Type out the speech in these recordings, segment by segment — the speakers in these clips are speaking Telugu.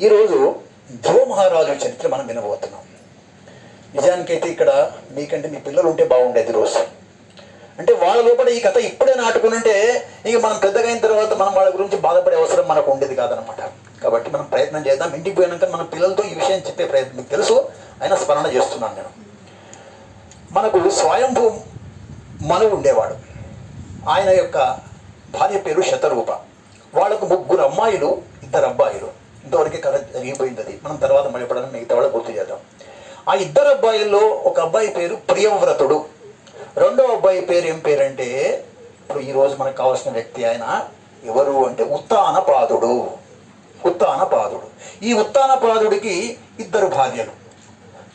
ఈరోజు ధ్రువ మహారాజు చరిత్ర మనం వినబోతున్నాం. నిజానికైతే ఇక్కడ మీకంటే మీ పిల్లలు ఉంటే బాగుండేది రోజు. అంటే వాళ్ళ లోపల ఈ కథ ఇప్పుడే నాటుకుని ఉంటే ఇక మనం పెద్దగా అయిన తర్వాత మనం వాళ్ళ గురించి బాధపడే అవసరం మనకు ఉండేది కాదనమాట. కాబట్టి మనం ప్రయత్నం చేద్దాం. ఇంటికి పోయినాక మన పిల్లలతో ఈ విషయం చెప్పే ప్రయత్నం. మీకు తెలుసు అయినా స్మరణ చేస్తున్నాను నేను. మనకు స్వయంభూ మనువు ఉండేవాడు. ఆయన యొక్క భార్య పేరు శతరూప. వాళ్ళకు ముగ్గురు అమ్మాయిలు ఇద్దరు అబ్బాయి ఇంతవరకే అది మనం తర్వాత మళ్ళీ ఎప్పుడైనా మిగతా వాళ్ళు గుర్తు చేద్దాం. ఆ ఇద్దరు అబ్బాయిల్లో ఒక అబ్బాయి పేరు ప్రియవ్రతుడు. రెండో అబ్బాయి పేరు ఏం పేరంటే ఇప్పుడు ఈరోజు మనకు కావాల్సిన వ్యక్తి ఆయన ఎవరు అంటే ఉత్తానపాదుడు. ఉత్తానపాదుడు. ఈ ఉత్తానపాదుడికి ఇద్దరు భార్యలు.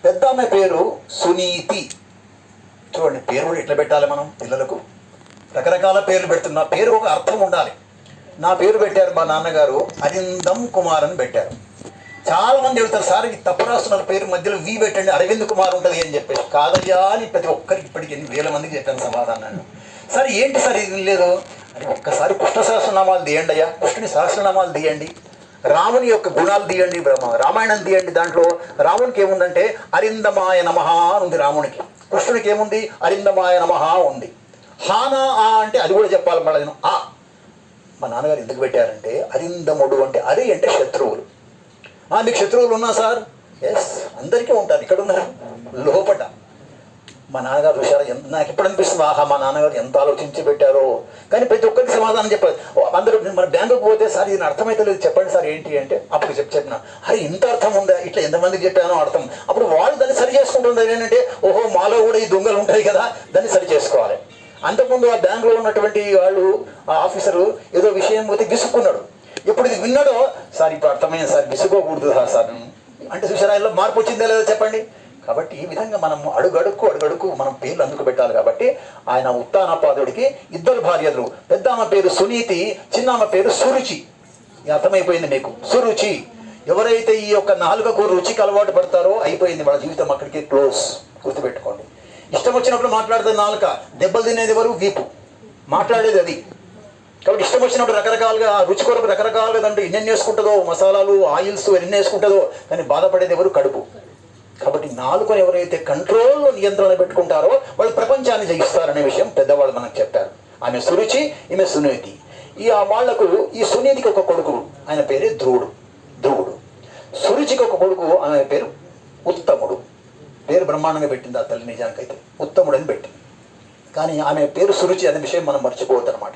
పెద్ద ఆమె పేరు సునీతి. చూడండి పేరు కూడా ఎట్లా పెట్టాలి మనం పిల్లలకు? రకరకాల పేర్లు పెడుతున్నా పేరు ఒక అర్థం ఉండాలి. నా పేరు పెట్టారు మా నాన్నగారు అరిందం కుమార్ అని పెట్టారు. చాలా మంది అడుగుతారు సార్ ఈ తప్పు రాస్తున్నారు పేరు మధ్యలో వి పెట్టండి అరవింద్ కుమార్ ఉంటుంది అని చెప్పేసి. కాదయ్యా అని ప్రతి ఒక్కరికి ఇప్పటికి ఎన్ని వేల మందికి చెప్పాను సమాధానాన్ని. సార్ ఏంటి సార్ ఇది? లేదు. అని ఒక్కసారి కృష్ణ సహస్రనామాలు తీయండి అయ్యా. కృష్ణుని సహస్రనామాలు తీయండి. రాముని యొక్క గుణాలు తీయండి బ్రహ్మ. రామాయణం తీయండి దాంట్లో. రామునికి ఏముందంటే అరిందమాయ నమహ అని ఉంది రామునికి. కృష్ణునికి ఏముంది? అరిందమాయ నమహ ఉంది. హానా ఆ అంటే అది కూడా చెప్పాలి మళ్ళీ నేను. ఆ. మా నాన్నగారు ఎందుకు పెట్టారంటే అరిందముడు అంటే అరి అంటే శత్రువులు. మీకు శత్రువులు ఉన్నా సార్? ఎస్ అందరికీ ఉంటారు. ఇక్కడ ఉన్నారు. లోపట. మా నాన్నగారు చూసారా ఎంత నాకు ఎప్పుడు అనిపిస్తుంది ఆహా మా నాన్నగారు ఎంత ఆలోచించి పెట్టారో. కానీ ప్రతి ఒక్కరికి సమాధానం చెప్పాలి. అందరూ మన బ్యాంకుకు పోతే సార్ ఇది అర్థమైతే లేదు. చెప్పండి సార్ ఏంటి అంటే అప్పుడు చెప్పి చెప్పిన. అరే ఇంత అర్థం ఉందా? ఇట్లా ఎంతమందికి చెప్పానో అర్థం. అప్పుడు వాళ్ళు దాన్ని సరి చేసుకుంటుంది ఏంటంటే ఓహో మాలో కూడా ఈ దొంగలు ఉంటాయి కదా దాన్ని సరి చేసుకోవాలి. అంతకుముందు ఆ బ్యాంకులో ఉన్నటువంటి వాళ్ళు ఆ ఆఫీసరు ఏదో విషయం పోతే విసుక్కున్నాడు. ఎప్పుడు ఇది విన్నాడో? సార్ ఇప్పుడు అర్థమైంది సార్ విసుకోకూడదు సార్ సార్. అంటే చూసారా ఇలా మార్పు వచ్చిందే లేదో చెప్పండి? కాబట్టి ఈ విధంగా మనం అడుగడుక్కు అడుగడుక్కు మనం పేర్లు అందుకు పెట్టాలి కాబట్టి ఆయన ఉత్తానపాదుడికి ఇద్దరు భార్యలు. పెద్ద పేరు సునీతి చిన్నమ్మ పేరు సురుచి. అర్థమైపోయింది మీకు? సురుచి. ఎవరైతే ఈ యొక్క నాలుగకు రుచికి అలవాటు పడతారో అయిపోయింది వాళ్ళ జీవితం అక్కడికి క్లోజ్. గుర్తుపెట్టుకోండి. ఇష్టం వచ్చినప్పుడు మాట్లాడితే నాలుక. దెబ్బలు తినేది ఎవరు? వీపు. మాట్లాడేది అది. కాబట్టి ఇష్టం వచ్చినప్పుడు రకరకాలుగా రుచి కొరకు రకరకాలుగా దాంట్లో ఎన్ని వేసుకుంటుందో మసాలాలు ఆయిల్స్ ఎన్ని వేసుకుంటుందో కానీ బాధపడేది ఎవరు? కడుపు. కాబట్టి నాలుగుని ఎవరైతే కంట్రోల్లో నియంత్రణ పెట్టుకుంటారో వాళ్ళు ప్రపంచాన్ని జయిస్తారనే విషయం పెద్దవాళ్ళు మనకు చెప్పారు. ఆమె సురుచి ఈమె సునీతి ఈ ఆ వాళ్ళకు ఈ సునీతికి ఒక కొడుకు. ఆయన పేరే ధ్రువుడు. ధ్రువుడు. సురుచికి ఒక కొడుకు ఆమె పేరు ఉత్తముడు. పేరు బ్రహ్మాండంగా పెట్టింది ఆ తల్లి నిజానికైతే. ఉత్తముడు అని పెట్టింది. కానీ ఆమె పేరు సురుచి అనే విషయం మనం మర్చిపోవద్దు అనమాట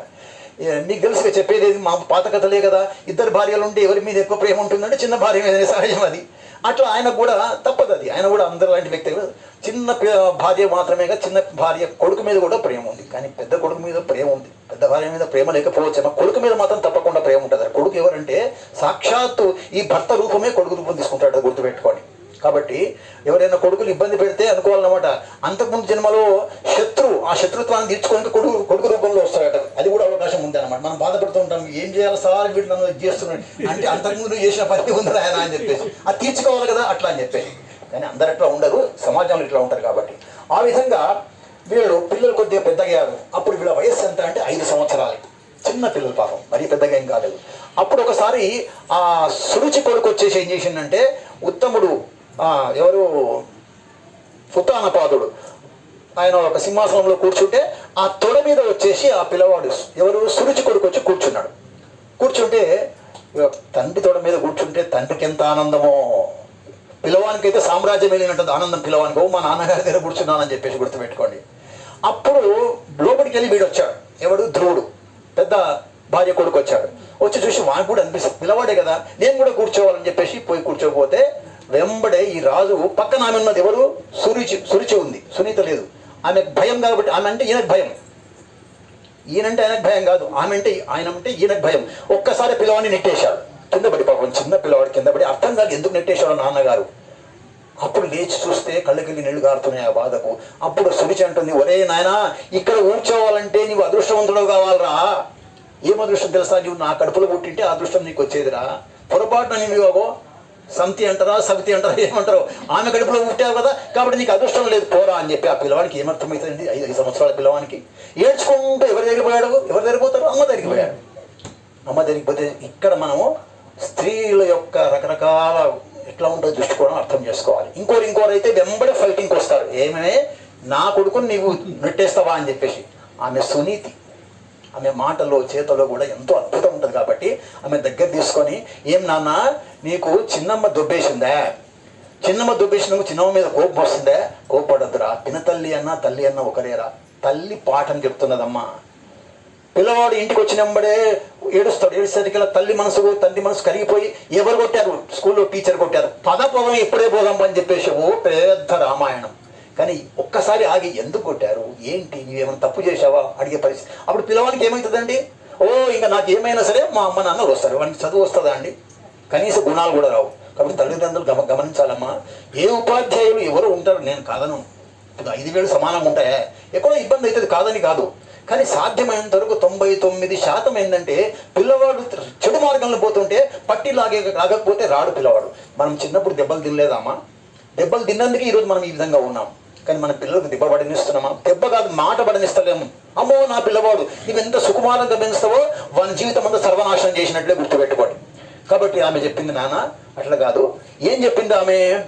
మీకు తెలుసుగా చెప్పేది మా పాత కథలే కదా. ఇద్దరు భార్యలు ఉంటే ఎవరి మీద ఎక్కువ ప్రేమ ఉంటుందంటే చిన్న భార్య మీద సహజం అది. అట్లా ఆయన కూడా తప్పదు అది. ఆయన కూడా అందరు లాంటి వ్యక్తి చిన్న భార్య మాత్రమే చిన్న భార్య కొడుకు మీద కూడా ప్రేమ ఉంది. కానీ పెద్ద కొడుకు మీద ప్రేమ ఉంది. పెద్ద భార్య మీద ప్రేమ లేకపోవచ్చు కొడుకు మీద మాత్రం తప్పకుండా ప్రేమ ఉంటుంది. కొడుకు ఎవరంటే సాక్షాత్తు ఈ భర్త రూపమే కొడుకు రూపం తీసుకుంటాడు గుర్తుపెట్టుకోండి. కాబట్టి ఎవరైనా కొడుకులు ఇబ్బంది పెడితే అనుకోవాలన్నమాట. అంతకుముందు జన్మలో శత్రువు ఆ శత్రుత్వాన్ని తీర్చుకోవడానికి కొడుకు కొడుకు రూపంలో వస్తాడట అది కూడా అవకాశం ఉంది అనమాట మనం బాధపడుతూ ఉంటాం ఏం చేయాలి సార్ వీళ్ళు నన్ను చేస్తున్నాడు? అంటే అంతకుముందు నువ్వు చేసిన పని ఉందా ఆయన అని చెప్పేసి. అది తీర్చుకోవాలి కదా అట్లా అని చెప్పేసి. కానీ అందరు అట్లా ఉండరు సమాజంలో ఇట్లా ఉంటారు కాబట్టి. ఆ విధంగా వీళ్ళు పిల్లలు కొద్దిగా పెద్దగయ్యారు అప్పుడు వీళ్ళ వయస్సు ఎంత అంటే ఐదు సంవత్సరాలు. చిన్న పిల్లలు పాపం మరీ పెద్దగా ఏం కాలేదు. అప్పుడు ఒకసారి ఆ సురుచి కొడుకు వచ్చేసి ఏం చేసిందంటే ఉత్తముడు ఎవరు? ఉత్తానపాదుడు ఆయన ఒక సింహాసనంలో కూర్చుంటే ఆ తొడ మీద వచ్చేసి ఆ పిల్లవాడు ఎవరు? సురుచి కొడుకు వచ్చి కూర్చున్నాడు. కూర్చుంటే తండ్రి తొడ మీద కూర్చుంటే తండ్రికి ఎంత ఆనందమో. పిల్లవానికి అయితే సామ్రాజ్యం వెళ్ళినట్టు ఆనందం పిల్లవానికి. ఓ మా నాన్నగారి దగ్గర కూర్చున్నానని చెప్పేసి గుర్తుపెట్టుకోండి. అప్పుడు లోపలికి వెళ్ళి వీడు వచ్చాడు ఎవడు? ధ్రువుడు. పెద్ద భార్య కొడుకు వచ్చాడు. వచ్చి చూసి వానికి కూడా అనిపిస్తుంది. పిల్లవాడే కదా. నేను కూడా కూర్చోవాలని చెప్పేసి పోయి కూర్చోకపోతే వెంబడే ఈ రాజు పక్కన ఆమె ఉన్నది ఎవరు? సురుచి సురుచి ఉంది. సునీత లేదు. ఆమెకు భయం కాబట్టి ఆమె అంటే ఈయనకు భయం. ఈయనంటే ఆయనకు భయం కాదు. ఆమె అంటే ఆయన అంటే ఈయనకు భయం. ఒక్కసారి పిల్లవాడిని నెట్టేశాడు. కింద పడి పాపం చిన్న పిల్లవాడు కింద పడి అర్థం కాదు ఎందుకు నెట్టేశాడు నాన్నగారు. అప్పుడు లేచి చూస్తే కళ్ళకెళ్ళి నీళ్ళు గారుతున్నాయి ఆ బాధకు. అప్పుడు సురిచి అంటుంది ఒరే నాయనా ఇక్కడ కూర్చోవాలంటే నీవు అదృష్టవంతుడు కావాలరా. ఏం అదృష్టం తెలుసా? నువ్వు నా కడుపులో పుట్టింటే ఆ అదృష్టం నీకు వచ్చేదిరా. పొరపాటున నీవు సంతి అంటారా సవితి అంటారా ఏమంటారు. ఆమె గడుపులో పుట్టావు కదా కాబట్టి నీకు అదృష్టం లేదు. పోరా అని చెప్పి ఆ పిల్లవాడికి ఏమర్థమవుతుంది ఐదు ఐదు సంవత్సరాల పిల్లవానికి. ఏడ్చుకుంటూ ఎవరి దగ్గర పోయాడు? ఎవరి దగ్గర అమ్మ దగ్గరికి పోయాడు. అమ్మ దగ్గరికి పోతే ఇక్కడ మనము స్త్రీల యొక్క రకరకాల ఎట్లా ఉంటుందో దృష్టికోణం అర్థం చేసుకోవాలి. ఇంకోరు ఇంకోరు అయితే వెంబడే ఫైటింగ్కి వస్తారు ఏమే నా కొడుకుని నీవు నెట్టేస్తావా అని చెప్పేసి. ఆమె సునీతి. ఆమె మాటలో చేతలో కూడా ఎంతో అద్భుతం ఉంటుంది కాబట్టి ఆమె దగ్గర తీసుకొని ఏం నాన్న నీకు చిన్నమ్మ దొబ్బేసిందే? చిన్నమ్మ దొబ్బేసిన చిన్నమ్మ మీద కోపం వస్తుందే? కోపడద్దురా పినతల్లి అన్న తల్లి అన్న ఒకరేరా. తల్లి పాఠం చెప్తున్నదమ్మా. పిల్లవాడు ఇంటికి వచ్చినప్పుడే ఏడుస్తాడు. ఏడుసరికి తల్లి మనసు తండ్రి మనసు కరిగిపోయి ఎవరు కొట్టారు? స్కూల్లో టీచర్ కొట్టారు. పద పోదాం ఇప్పుడే పోదాం అని చెప్పేసి ఓ పెద్ద రామాయణం. కానీ ఒక్కసారి ఆగి ఎందుకు కొట్టారు? ఏంటి? నువ్వేమైనా తప్పు చేశావా? అడిగే పరిస్థితి. అప్పుడు పిల్లవానికి ఏమవుతుందండి ఓ ఇంకా నాకు ఏమైనా సరే మా అమ్మ నాన్నలు వస్తారు. వాడికి చదువు వస్తుందా అండి? కనీస గుణాలు కూడా రావు. కాబట్టి తల్లిదండ్రులు గమ గమనించాలమ్మా. ఏ ఉపాధ్యాయులు ఎవరు ఉంటారు? నేను కాదను. ఇప్పుడు ఐదు వేలు సమానం ఉంటాయా? ఎక్కడో ఇబ్బంది అవుతుంది. కాదని కాదు. కానీ సాధ్యమైనంత వరకు తొంభై తొమ్మిది శాతం ఏంటంటే పిల్లవాడు చెడు మార్గంలో పోతుంటే పట్టి లాగే లాగకపోతే రాడు పిల్లవాడు. మనం చిన్నప్పుడు దెబ్బలు తినలేదామా? దెబ్బలు తిన్నందుకే ఈరోజు మనం ఈ విధంగా ఉన్నాం. కానీ మన పిల్లలకు దెబ్బ పడనిస్తున్నామా? దెబ్బ కాదు మాట పడనిస్తలేము. అమ్మో నా పిల్లవాడు నువ్వు ఎంత సుకుమారంగా పెంచుతావో వాని జీవితం అంతా సర్వనాశనం చేసినట్లే గుర్తుపెట్టుకోండి. కాబట్టి ఆమె చెప్పింది నాన్న అట్లా కాదు. ఏం చెప్పింది ఆమె?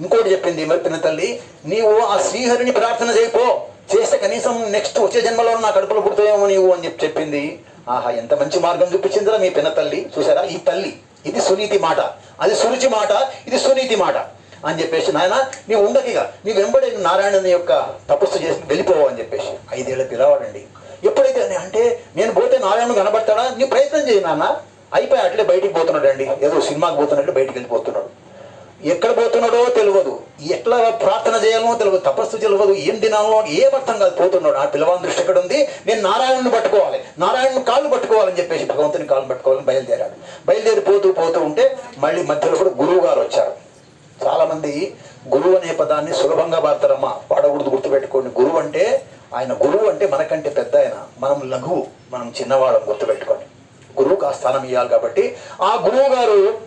ఇంకోటి చెప్పింది మరి పిన్న తల్లి నీవు ఆ శ్రీహరిని ప్రార్థన చేయపో. చేస్తే కనీసం నెక్స్ట్ వచ్చే జన్మలో నా కడుపులో పుడతాయేమో నీవు అని చెప్పి చెప్పింది. ఆహా ఎంత మంచి మార్గం చూపించిందిరా మీ పిన్న తల్లి. చూసారా? ఈ తల్లి. ఇది సునీతి మాట. అది సురుచి మాట ఇది సునీతి మాట. అని చెప్పేసి నాయన నీవు ఉండకిగా నీ వెంబడే నారాయణుని యొక్క తపస్సు చేసి వెళ్ళిపోవు అని చెప్పేసి. ఐదేళ్ళ పిలవాడండి ఎప్పుడైతే అంటే నేను పోతే నారాయణ కనబడతాడా? నీ ప్రయత్నం చేయి నాన్న అయిపోయి అట్లే బయటికి పోతున్నాడండి. ఏదో సినిమాకి పోతున్నట్టు బయటికి వెళ్ళిపోతున్నాడు. ఎక్కడ పోతున్నాడో తెలియదు ఎట్లా ప్రార్థన చేయాలో తెలియదు తపస్సు తెలియదు ఏం తినాలో ఏం అర్థం కాదు. పోతున్నాడు. ఆ పిల్లవాని దృష్టి ఎక్కడ ఉంది? నేను నారాయణుని పట్టుకోవాలి. నారాయణుని కాళ్ళు పట్టుకోవాలని చెప్పేసి భగవంతుని కాళ్ళు పట్టుకోవాలని బయలుదేరాడు. బయలుదేరి పోతూ పోతూ ఉంటే మళ్ళీ మధ్యలో కూడా గురువు గారు వచ్చారు. చాలా మంది గురువు అనే పదాన్ని సులభంగా వాడతారమ్మా వాడకూడదు గుర్తుపెట్టుకోండి. గురువు అంటే ఆయన గురువు అంటే మనకంటే పెద్ద ఆయన. మనం లఘువు మనం చిన్నవాళ్ళం గుర్తుపెట్టుకోండి. గురువుకు ఆ స్థానం ఇవ్వాలి కాబట్టి ఆ గురువు గారు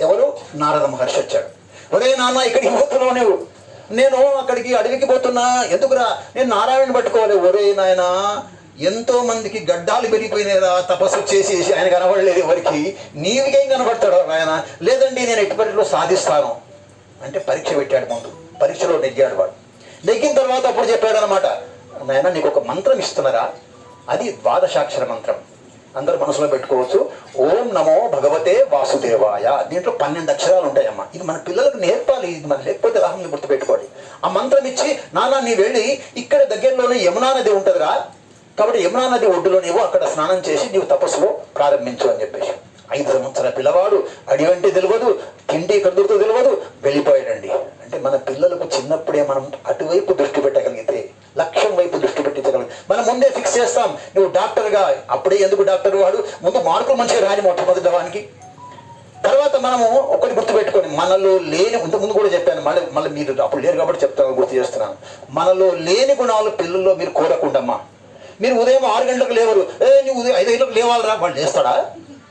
ఎవరు? నారద మహర్షి వచ్చాడు. ఒరే నాన్న ఇక్కడికి పోతున్నావు నువ్వు. నేను అక్కడికి అడవికి పోతున్నా. ఎందుకురా? నేను నారాయణ పట్టుకోవాలి. ఒరే నాయన ఎంతో మందికి గడ్డాలు పెరిగిపోయినాయిరా. తపస్సు చేసి ఆయన కనబడలేదు ఎవరికి. నీవికేం కనబడతాడు ఆయన లేదండి నేను ఎట్టి సాధిస్తాను. అంటే పరీక్ష పెట్టాడు ముందు పరీక్షలో నెగ్గాడు వాడు. నెగ్గిన తర్వాత అప్పుడు చెప్పాడు అనమాట నాయన నీకు ఒక మంత్రం ఇస్తున్నారా? అది ద్వాదశాక్షర మంత్రం. అందరూ మనసులో పెట్టుకోవచ్చు. ఓం నమో భగవతే వాసుదేవాయ. దీంట్లో పన్నెండు అక్షరాలు ఉంటాయమ్మా. ఇది మన పిల్లలకు నేర్పాలి ఇది మన లేకపోతే రాహుల్ని గుర్తుపెట్టుకోండి ఆ మంత్రం ఇచ్చి నానా నీ వెళ్ళి ఇక్కడ దగ్గరలోనే యమునా నది ఉంటుందిరా. కాబట్టి యమునా నది ఒడ్డులో నీవు అక్కడ స్నానం చేసి నీవు తపస్సు ప్రారంభించు అని చెప్పేసి. ఐదు సంవత్సరాల పిల్లవాడు అడివంటే తెలియదు తిండి ఎక్కడ దొరుకుతుందో తెలియదు వెళ్ళిపోయాడండి. అంటే మన పిల్లలకు చిన్నప్పుడే మనం అటువైపు దృష్టి పెట్టగలిగితే లక్ష్యం వైపు దృష్టి పెట్టించగలం మనం ముందే ఫిక్స్ చేస్తాం. నువ్వు డాక్టర్గా అప్పుడే ఎందుకు డాక్టర్ వాడు? ముందు మార్కులు మంచిగా రాని మొట్టమొదటి వానికి తర్వాత మనము ఒకటి గుర్తుపెట్టుకోండి. మనలో లేని ఇంత ముందు కూడా చెప్పాను మళ్ళీ మళ్ళీ మీరు అప్పుడు లేరు కాబట్టి చెప్తాను గుర్తు చేస్తున్నాను. మనలో లేని గుణాలు పిల్లల్లో మీరు కోరకుండమ్మా మీరు ఉదయం ఆరు గంటలకు లేవరు. ఏ నువ్వు ఉదయం ఐదు గంటలకు లేవాలరా వాళ్ళు లేస్తాడా?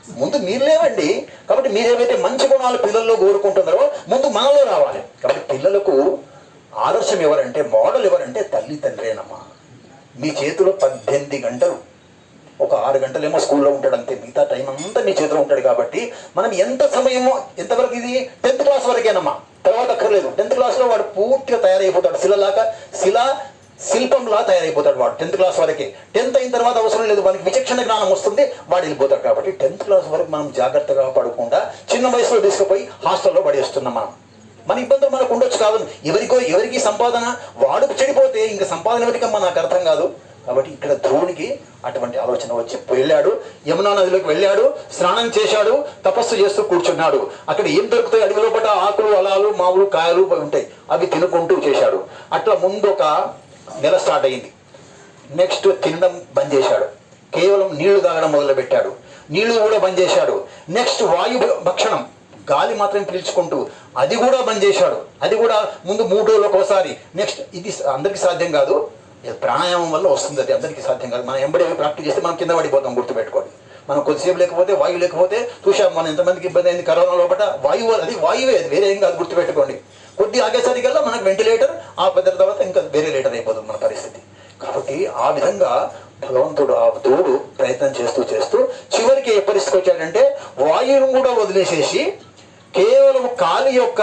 ముందు మీరు లేవండి. కాబట్టి మీరు ఏవైతే మంచి గుణాలు పిల్లల్లో కోరుకుంటున్నారో ముందు మనలో రావాలి. కాబట్టి పిల్లలకు ఆదర్శం ఎవరంటే మోడల్ ఎవరంటే తల్లి తండ్రేనమ్మా మీ చేతిలో పద్దెనిమిది గంటలు. ఒక ఆరు గంటలేమో స్కూల్లో ఉంటాడు అంతే. మిగతా టైం అంతా మీ చేతిలో ఉంటాడు కాబట్టి మనం ఎంత సమయమో ఎంతవరకు ఇది? టెన్త్ క్లాస్ వరకేనమ్మా. తర్వాత అక్కర్లేదు. టెన్త్ క్లాస్లో వాడు పూర్తిగా తయారైపోతాడు. శిలలాగా శిల శిల్పంలా తయారైపోతాడు వాడు. టెన్త్ క్లాస్ వరకే. టెన్త్ అయిన తర్వాత అవసరం లేదు వాడికి విచక్షణ జ్ఞానం వస్తుంది వాడు వెళ్ళిపోతాడు కాబట్టి టెన్త్ క్లాస్ వరకు మనం జాగ్రత్తగా పడకుండా చిన్న వయసులో తీసుకుపోయి హాస్టల్లో పడేస్తున్నాం మనం. మన ఇబ్బందులు మనకు ఉండొచ్చు కాదు. ఎవరికో ఎవరికి సంపాదన వాడు చెడిపోతే ఇంకా సంపాదన ఎవరికమ్మా నాకు అర్థం కాదు. కాబట్టి ఇక్కడ ధ్రువునికి అటువంటి ఆలోచన వచ్చి వెళ్ళాడు. యమునా నదిలోకి వెళ్ళాడు. స్నానం చేశాడు. తపస్సు చేస్తూ కూర్చున్నాడు. అక్కడ ఏం దొరుకుతాయి? అడవిలో పట్ట ఆకులు అలాలు మామూలు కాయలు ఉంటాయి. అవి తినుకుంటూ చేశాడు. అట్లా ముందు ఒక నెల స్టార్ట్ అయింది నెక్స్ట్ తినడం బంద్ చేశాడు. కేవలం నీళ్ళు తాగడం మొదలుపెట్టాడు. నీళ్ళు కూడా బంద్ చేశాడు. నెక్స్ట్ వాయు భక్షణం. గాలి మాత్రం పీల్చుకుంటూ అది కూడా బంద్ చేశాడు. అది కూడా ముందు మూడు రోజులకు ఒకసారి. నెక్స్ట్ ఇది అందరికీ సాధ్యం కాదు. ప్రాణాయామం వల్ల వస్తుంది అది. అందరికీ సాధ్యం కాదు. మనం ఎంబడి ప్రాక్టీస్ చేస్తే మనం కింద పడిపోతాం గుర్తుపెట్టుకోండి. మనం కొద్దిసేపు లేకపోతే వాయువు లేకపోతే చూసాం మనం ఎంతమందికి ఇబ్బంది అయింది కరోనా లోపల. వాయువు అది వాయువే అది. వేరే ఏం కాదు గుర్తుపెట్టుకోండి. కొద్ది ఆగేసరికల్లా మనకు వెంటిలేటర్ ఆ పెద్ద తర్వాత ఇంకా వేరే లేటర్ అయిపోతుంది మన పరిస్థితి. కాబట్టి ఆ విధంగా భగవంతుడు ఆ దేవుడు ప్రయత్నం చేస్తూ చేస్తూ చివరికి ఏ పరిస్థితికి వచ్చాడంటే వాయువును కూడా వదిలేసేసి కేవలం కాలు యొక్క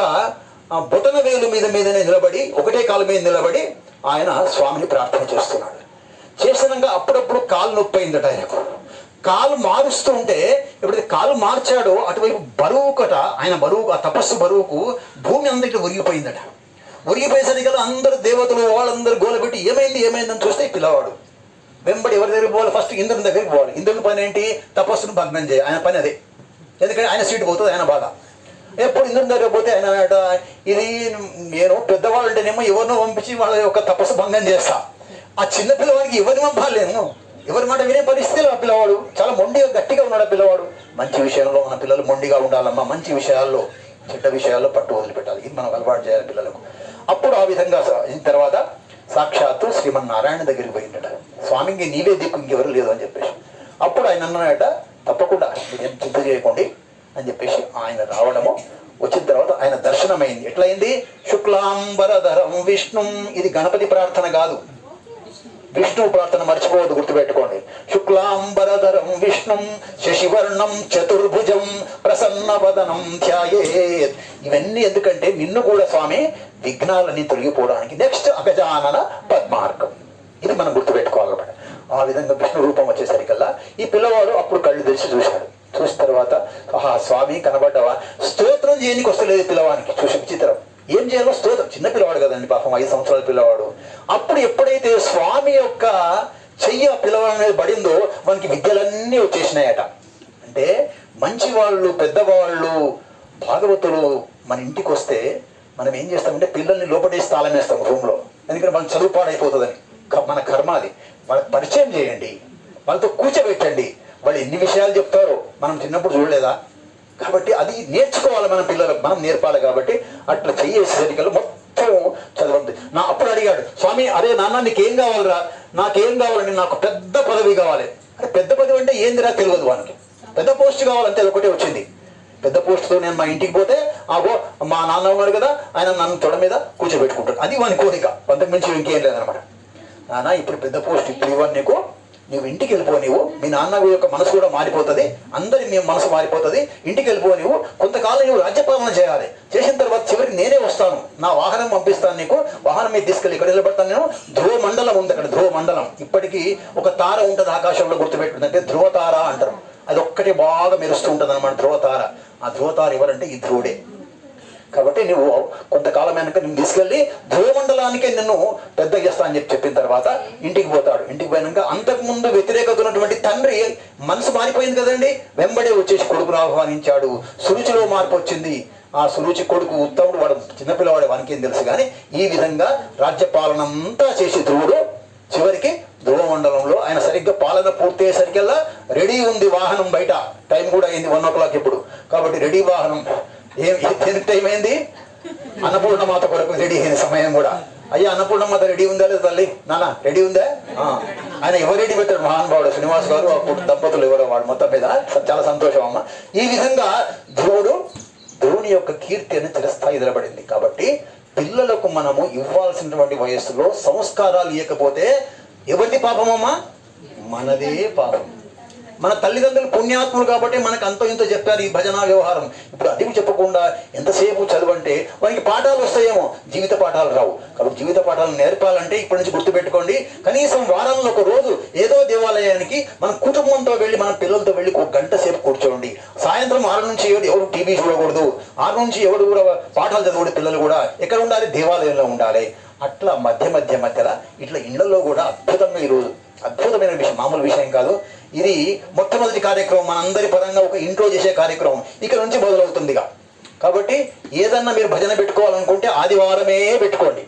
బుటన బొటన వేలు మీద మీదనే నిలబడి ఒకటే కాలు మీద నిలబడి ఆయన స్వామిని ప్రార్థన చేస్తున్నాడు. చేసినాక అప్పుడప్పుడు కాలు నొప్పి అయిందట ఆయనకు. కాలు మారుస్తూ ఉంటే ఎప్పుడైతే కాలు మార్చాడో అటువైపు బరువు కట ఆయన బరువు ఆ తపస్సు బరువుకు భూమి అందరికి ఒరిగిపోయిందట. ఒరిగిపోయేసరికి కదా అందరు దేవతలు వాళ్ళందరూ గోలబెట్టి ఏమైంది ఏమైందని చూస్తే పిల్లవాడు. వెంబడి ఎవరి దగ్గరికి పోవాలి? ఫస్ట్ ఇంద్రుని దగ్గరికి పోవాలి. ఇంద్రుని పని ఏంటి? తపస్సును భగ్నం చేయాలి. ఆయన పని అదే. ఎందుకంటే ఆయన సీటు పోతుంది ఆయన బాధ. ఎప్పుడు ఇంద్రుని దగ్గర పోతే ఆయన అన్నట ఇది నేను పెద్దవాళ్ళు అంటేనేమో ఎవరినో పంపించి వాళ్ళ యొక్క తపస్సు భంగం చేస్తా. ఆ చిన్న పిల్లవాడికి ఎవరిని పంపాలేను ఎవరి మాట వినే పరిస్థితిలో ఆ పిల్లవాడు చాలా మొండిగా గట్టిగా ఉన్నాడు ఆ పిల్లవాడు. మంచి విషయంలో మన పిల్లలు మొండిగా ఉండాలమ్మా. మంచి విషయాల్లో చెడ్డ విషయాల్లో పట్టు వదిలిపెట్టాలి. ఇది మనం అలవాటు చేయాలి పిల్లలకు. అప్పుడు ఆ విధంగా తర్వాత సాక్షాత్తు శ్రీమన్నారాయణ దగ్గరికి పోయిందట. స్వామికి నీవే దిక్కు ఇంకెవరు లేదు అని చెప్పేసి. అప్పుడు ఆయన అన్నాడట తప్పకుండా మీరేం చింత చేయకండి అని చెప్పేసి ఆయన రావడము వచ్చిన తర్వాత ఆయన దర్శనమైంది. ఎట్లయింది? శుక్లాంబరధరం విష్ణుం ఇది గణపతి ప్రార్థన కాదు. విష్ణు ప్రార్థన మర్చిపోవద్దు గుర్తుపెట్టుకోండి. శుక్లాంబరధరం విష్ణుం శశివర్ణం చతుర్భుజం ప్రసన్నవదనం ధ్యాయేత్. ఇవన్నీ ఎందుకంటే నిన్ను కూడా స్వామి విఘ్నాలన్నీ తొలగిపోవడానికి నెక్స్ట్ అగజానన పద్మార్గం. ఇది మనం గుర్తుపెట్టుకోవాలన్నమాట. ఆ విధంగా విష్ణు రూపం వచ్చేసరికల్లా ఈ పిల్లవాడు అప్పుడు కళ్ళు తెరిచి చూశాడు. చూసిన తర్వాత ఆహా స్వామి కనబడ్డవా? స్తోత్రం చేయనికి వస్తలేదు పిల్లవానికి చూసి విచిత్రం. ఏం చేయాలో స్తోత్రం. చిన్న పిల్లవాడు కదండి పాపం ఐదు సంవత్సరాల పిల్లవాడు. అప్పుడు ఎప్పుడైతే స్వామి యొక్క చెయ్యి ఆ పిల్లవాడు అనేది పడిందో మనకి విద్యలన్నీ వచ్చేసినాయట. అంటే మంచి వాళ్ళు పెద్దవాళ్ళు భాగవతులు మన ఇంటికి వస్తే మనం ఏం చేస్తామంటే పిల్లల్ని లోపటేసి తాళం వేస్తాం రూమ్లో. ఎందుకంటే మనం చదువు పాడైపోతుందని. మన కర్మ అది. వాళ్ళకి పరిచయం చేయండి. వాళ్ళతో కూర్చోబెట్టండి. వాళ్ళు ఎన్ని విషయాలు చెప్తారో మనం చిన్నప్పుడు చూడలేదా? కాబట్టి అది నేర్చుకోవాలి మన పిల్లలకు. మనం నేర్పాలి కాబట్టి అట్లా చెయ్యేసరికల్లా మొత్తం చదవండి నా అప్పుడు అడిగాడు స్వామి అరే నాన్న నీకేం కావాలిరా? నాకేం కావాలండి నాకు పెద్ద పదవి కావాలి. అరే పెద్ద పదవి అంటే ఏందిరా తెలియదు వానికి. పెద్ద పోస్ట్ కావాలంటే అది ఒకటే వచ్చింది. పెద్ద పోస్ట్తో నేను మా ఇంటికి పోతే ఆగో మా నాన్న ఉన్నాడు కదా ఆయన నన్ను తొడ మీద కూర్చోబెట్టుకుంటాడు. అది వాని కోరిక. అంతకు మించి ఇంకేం లేదనమాట. నాన్న ఇప్పుడు పెద్ద పోస్ట్ ఇప్పుడు ఇవ్వను నీకు. నువ్వు ఇంటికి వెళ్ళిపో నీవు. మీ నాన్న యొక్క మనసు కూడా మారిపోతుంది. అందరి మీ మనసు మారిపోతుంది. ఇంటికి వెళ్ళిపో నీవు. కొంతకాలం నువ్వు రాజ్యపాలన చేయాలి. చేసిన తర్వాత చివరికి నేనే వస్తాను. నా వాహనం పంపిస్తాను నీకు. వాహనం మీద తీసుకెళ్ళి ఇక్కడ నిలబడతాను నేను. ధ్రువ మండలం ఉంది అక్కడ ధ్రువ మండలం ఇప్పటికీ ఒక తార ఉంటుంది ఆకాశంలో గుర్తుపెట్టుంది అంటే ధ్రువ తార అంటారు. అది ఒక్కటి బాగా మెరుస్తూ ఉంటుంది అనమాట ధ్రువతార. ఆ ధ్రువతార ఎవరంటే ఈ ధ్రువుడే. కాబట్టి నువ్వు కొంతకాలం వెనక నేను తీసుకెళ్ళి ధ్రువమండలానికే నిన్ను పెద్ద చేస్తా అని చెప్పి చెప్పిన తర్వాత ఇంటికి పోతాడు. ఇంటికి పోయినాక అంతకుముందు వ్యతిరేకత ఉన్నటువంటి తండ్రి మనసు మారిపోయింది కదండి. వెంబడే వచ్చేసి కొడుకును ఆహ్వానించాడు. సురుచిలో మార్పు వచ్చింది. ఆ సురుచి కొడుకు ఉత్తముడు వాడు చిన్నపిల్లవాడు వానికేం తెలుసు కానీ ఈ విధంగా రాజ్యపాలన అంతా చేసి ధ్రువుడు చివరికి ధ్రువమండలంలో ఆయన సరిగ్గా పాలన పూర్తి అయ్యేసరికల్లా రెడీ ఉంది వాహనం బయట. టైం కూడా అయింది వన్ ఓ క్లాక్ ఇప్పుడు. కాబట్టి రెడీ వాహనం ఎంత టైం అయింది? అన్నపూర్ణమాత కొరకు రెడీ అయిన సమయం కూడా. అయ్యా అన్నపూర్ణమాత రెడీ ఉందా లేదా తల్లి? నాన్న రెడీ ఉందా? ఆయన ఎవరు రెడీ పెట్టారు? మహానుభావుడు శ్రీనివాస్ గారు అప్పుడు దంపతులు ఎవరో వాడు మొత్తం మీద. చాలా సంతోషం అమ్మ. ఈ విధంగా ధ్రువుడు ధ్రువుని యొక్క కీర్తి అని చిరస్థాయి నిలబడింది. కాబట్టి పిల్లలకు మనము ఇవ్వాల్సినటువంటి వయస్సులో సంస్కారాలు ఇవ్వకపోతే ఎవరిది పాపమమ్మా మనదే పాపం. మన తల్లిదండ్రులు పుణ్యాత్ములు కాబట్టి మనకు అంతో ఇంతో చెప్పారు ఈ భజన వ్యవహారం. ఇప్పుడు అది చెప్పకుండా ఎంతసేపు చదువంటే మనకి పాఠాలు వస్తాయేమో. జీవిత పాఠాలు రావు. కాబట్టి జీవిత పాఠాలు నేర్పాలంటే ఇప్పటి నుంచి గుర్తుపెట్టుకోండి. కనీసం వారంలో ఒక రోజు ఏదో దేవాలయానికి మన కుటుంబంతో వెళ్ళి మన పిల్లలతో వెళ్ళి ఒక గంట సేపు కూర్చోండి. సాయంత్రం ఆరు నుంచి ఏడు ఎవరు టీవీ చూడకూడదు. ఆరు నుంచి ఎవడు కూడా పాఠాలు చదవడు పిల్లలు కూడా ఎక్కడ ఉండాలి? దేవాలయంలో ఉండాలి. అట్లా మధ్య మధ్య మధ్యలో ఇట్లా ఇళ్ళలో కూడా అద్భుతంగా ఈరోజు అద్భుతమైన విషయం మామూలు విషయం కాదు. ఇది మొట్టమొదటి కార్యక్రమం మనందరి పరంగా ఒక ఇంట్లో చేసే కార్యక్రమం. ఇక్కడ నుంచి మొదలవుతుంది ఇక. కాబట్టి ఏదన్నా మీరు భజన పెట్టుకోవాలనుకుంటే ఆదివారమే పెట్టుకోండి.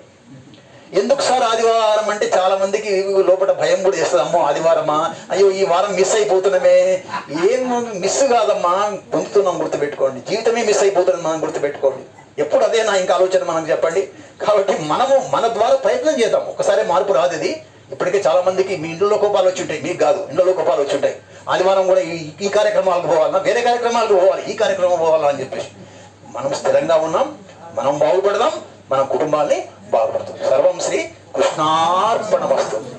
ఎందుకు సార్ ఆదివారం అంటే చాలా మందికి లోపల భయం కూడా చేస్తుంది అమ్మో ఆదివారమా? అయ్యో ఈ వారం మిస్ అయిపోతున్నామే. ఏం మిస్ కాదమ్మా? పొందుతున్నాం గుర్తుపెట్టుకోండి. జీవితమే మిస్ అయిపోతుంది మనం గుర్తుపెట్టుకోండి. ఎప్పుడు అదే నా ఇంకా ఆలోచన మనకు చెప్పండి. కాబట్టి మనము మన ద్వారా ప్రయత్నం చేద్దాం. ఒకసారి మార్పు రాదు ఇది. ఇప్పటికే చాలా మందికి మీ ఇంట్లో కోపాలు వచ్చి ఉంటాయి. మీకు కాదు ఇంట్లో కోపాలు వచ్చి ఉంటాయి. ఆదివారం కూడా ఈ ఈ కార్యక్రమాలకు పోవాలన్నా వేరే కార్యక్రమాలకు పోవాలి. ఈ కార్యక్రమం పోవాలా అని చెప్పేసి. మనం స్థిరంగా ఉన్నాం మనం బాగుపడదాం మన కుటుంబాన్ని బాగుపడతాం. సర్వం శ్రీ కృష్ణార్పణ వస్తుంది